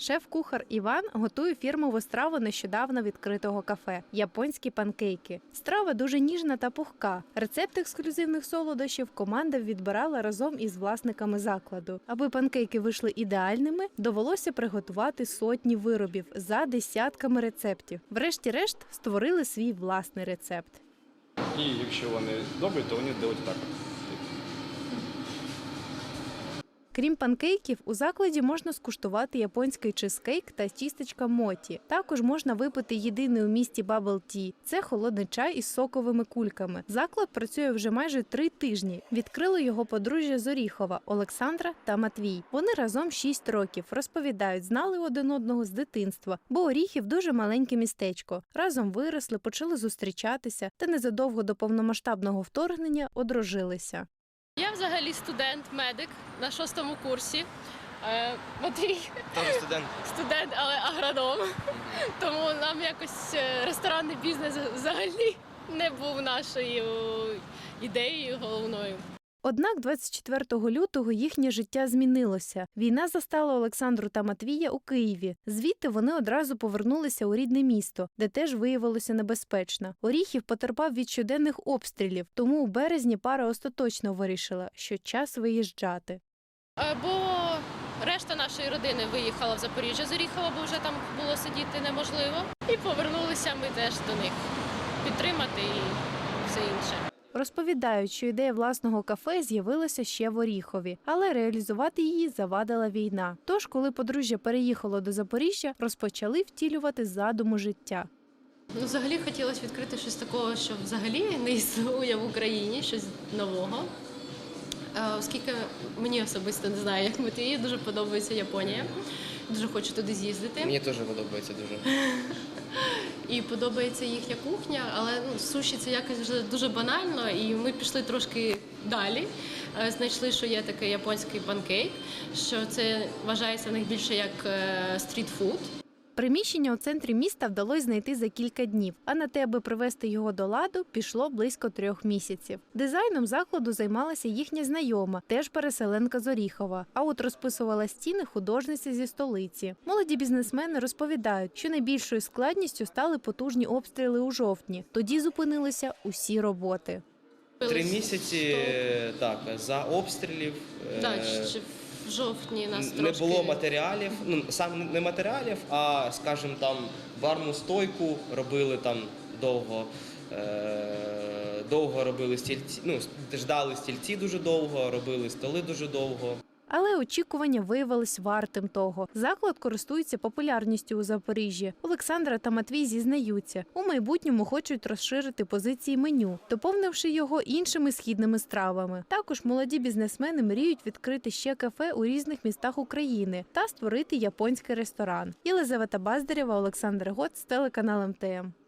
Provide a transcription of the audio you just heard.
Шеф-кухар Іван готує фірмову страву нещодавно відкритого кафе японські панкейки. Страва дуже ніжна та пухка. Рецепт ексклюзивних солодощів команда відбирала разом із власниками закладу. Аби панкейки вийшли ідеальними, довелося приготувати сотні виробів за десятками рецептів. Врешті-решт створили свій власний рецепт. І якщо вони добрі, то вони дають так. Крім панкейків, у закладі можна скуштувати японський чизкейк та тістечка моті. Також можна випити єдиний у місті Bubble Tea – це холодний чай із соковими кульками. Заклад працює вже майже три тижні. Відкрили його подружжя з Оріхова Олександра та Матвій. Вони разом 6 років. Розповідають, знали один одного з дитинства, бо Оріхів дуже маленьке містечко. Разом виросли, почали зустрічатися та незадовго до повномасштабного вторгнення одружилися. Я взагалі студент-медик на шостому курсі. Е, Матвій Теж студент. студент, але агроном. Тому нам якось е, ресторанний бізнес взагалі не був нашою ідеєю головною. Однак 24 лютого їхнє життя змінилося. Війна застала Олександру та Матвія у Києві. Звідти вони одразу повернулися у рідне місто, де теж виявилося небезпечно. Оріхів потерпав від щоденних обстрілів, тому у березні пара остаточно вирішила, що час виїжджати. Е, Бо решта нашої родини виїхала в Запоріжжя з Оріхова, бо вже там було сидіти неможливо. І повернулися ми теж до них підтримати і все інше. Розповідають, що ідея власного кафе з'явилася ще в Оріхові, але реалізувати її завадила війна. Тож, коли подружжя переїхало до Запоріжжя, розпочали втілювати задуму життя. Ну, взагалі хотілося відкрити щось такого, що взагалі не існує в Україні, щось нового. Е, Оскільки мені особисто не знаю, як Матвію, дуже подобається Японія. Дуже хочу туди з'їздити. Мені теж подобається дуже. І подобається їхня кухня, але ну, суші це якось вже дуже банально, і ми пішли трошки далі. Е, Знайшли, що є такий японський панкейк, що це вважається в них більше як е, стрітфуд. Приміщення у центрі міста вдалося знайти за кілька днів, а на те, аби привести його до ладу, пішло близько трьох місяців. Дизайном закладу займалася їхня знайома, теж переселенка з Оріхова. А от розписувала стіни художниця зі столиці. Молоді бізнесмени розповідають, що найбільшою складністю стали потужні обстріли у жовтні. Тоді зупинилися усі роботи. Три місяці так, за обстрілів. е, Так, ще в жовтні нас Не трошки... було матеріалів, ну саме не матеріалів, а скажімо там барну стойку робили там довго. Е- довго робили стільці, ну ждали стільці дуже довго, робили столи дуже довго. Але очікування виявилось вартим того. Заклад користується популярністю у Запоріжжі. Олександра та Матвій зізнаються, у майбутньому хочуть розширити позиції меню, доповнивши його іншими східними стравами. Також молоді бізнесмени мріють відкрити ще кафе у різних містах України та створити японський ресторан. Єлизавета Баздарєва, Олександр Гот з телеканалом ТМ.